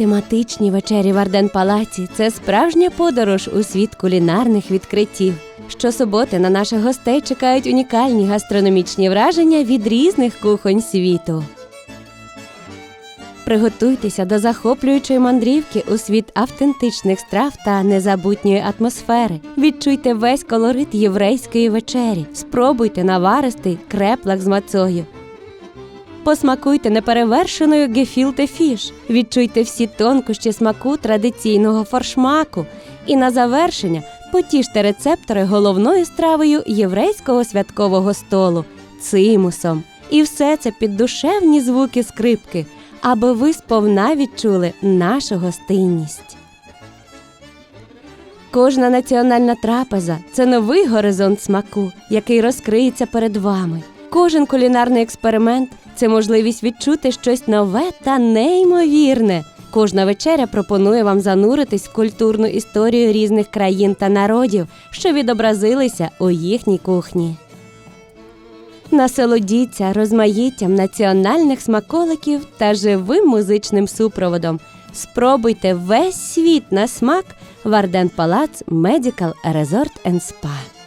Тематичні вечері в Арден Палаці це справжня подорож у світ кулінарних відкриттів. Щосуботи на наших гостей чекають унікальні гастрономічні враження від різних кухонь світу. Приготуйтеся до захоплюючої мандрівки у світ автентичних страв та незабутньої атмосфери. Відчуйте весь колорит єврейської вечері. Спробуйте наваристий креплак з мацою. Посмакуйте неперевершеною гефілте фіш. Відчуйте всі тонкощі смаку традиційного форшмаку. І на завершення потіште рецептори головною стравою єврейського святкового столу цимусом. І все це під душевні звуки скрипки, аби ви сповна відчули нашу гостинність. Кожна національна трапеза це новий горизонт смаку, який розкриється перед вами. Кожен кулінарний експеримент це можливість відчути щось нове та неймовірне. Кожна вечеря пропонує вам зануритись в культурну історію різних країн та народів, що відобразилися у їхній кухні. Насолодіться розмаїттям національних смаколиків та живим музичним супроводом. Спробуйте весь світ на смак в Арден Палац Medical Resort and Spa.